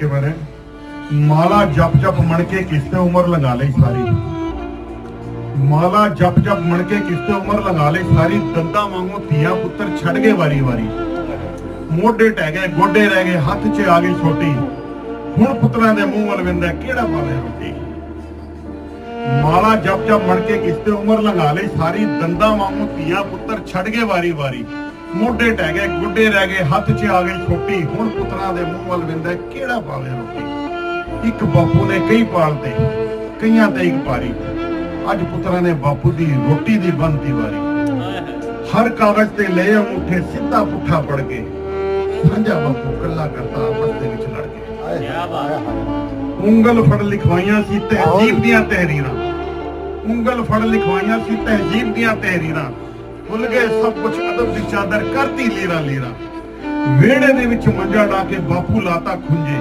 ਕੇ ਬਣੇ। ਮਾਲਾ ਜਪ ਜਪ ਮਣ ਕੇ ਕਿਸ ਉਮਰ ਲੰਘਾ ਲਈ ਸਾਰੀ। ਮਾਲਾ ਜਪ ਜਪ ਮਣ ਕੇ ਕਿਸ ਉਮਰ ਲੰਘਾ ਲਈ ਸਾਰੀ, ਦੰਦਾਂ ਵਾਂਗੂ ਧੀਆਂ ਪੁੱਤਰ ਛੱਡ ਗਏ ਵਾਰੀ ਵਾਰੀ। ਮੋਢੇ ਟਹਿ ਗਏ, ਗੋਡੇ ਰਹਿ ਗਏ, ਹੱਥ 'ਚ ਆ ਗਈ ਛੋਟੀ। ਹੁਣ ਪੁੱਤਰਾਂ ਦੇ ਮੂੰਹ ਵੱਲ ਵਿੰਦਾ ਕਿਹੜਾ ਪਾਵੇ ਰੋਟੀ? ਮਾਲਾ ਜਪ ਜਪ ਮਣ ਕੇ ਕਿਸੇ ਉਮਰ ਲੰਘਾ ਲਈ ਸਾਰੀ, ਦੰਦਾਂ ਵਾਂਗੂ ਧੀਆਂ ਪੁੱਤਰ ਛੱਡ ਗਏ ਵਾਰੀ ਵਾਰੀ। ਮੋਢੇ ਟਹਿ ਗਏ ਗੁੱਡੇ ਰਹਿ ਗਏ ਹੱਥ 'ਚ ਆ ਗਈ ਛੋਟੀ ਹੁਣ ਪੁੱਤਰਾਂ ਦੇ ਮੂੰਹ ਵੱਲ ਵਿੰਦਾ ਕਿਹੜਾ ਪਾਵੇ ਰੋਟੀ? ਇੱਕ ਬਾਪੂ ਨੇ ਕਈ ਪਾਲਤੇ ਕਈਆਂ ਤੇ ਇੱਕ ਪਾਰੀ। ਅੱਜ ਪੁੱਤਰਾਂ ਨੇ ਬਾਪੂ ਦੀ ਰੋਟੀ ਦੀ ਬੰਦੀ ਵਾਰੀ ਹਰ ਕਾਗਜ਼ ਤੇ ਲੈ ਅੰਗੂਠੇ ਸਿੱਧਾ ਪੁੱਠਾ ਪੜ ਕੇ ਸਾਂਝਾ ਬਾਪੂ ਕੱਲਾ ਕਰਤਾ ਆਪਸ ਦੇ ਵਿੱਚ ਲੜ ਕੇ ਉਂਗਲ ਫੜ ਲਿਖਵਾਈਆਂ ਸੀ ਤਹਿਜੀਬ ਦੀਆਂ ਤਹਿਰੀਰਾਂ। ਉਂਗਲ ਫੜ ਲਿਖਵਾਈਆਂ ਸੀ ਤਹਿਜੀਬ ਦੀਆਂ ਤਹਿਰੀਰਾਂ। ਭੁੱਲ ਗਏ, ਸਭ ਕੁਝ ਅਦਬ ਦੀ ਚਾਦਰ ਕਰਤੀ ਲੀਰਾ ਲੀਰਾ ਵਿਹੜੇ ਦੇ ਵਿੱਚ ਮੰਜਾ ਡਾ ਕੇ ਬਾਪੂ ਲਾਤਾ ਖੁੰਝੇ।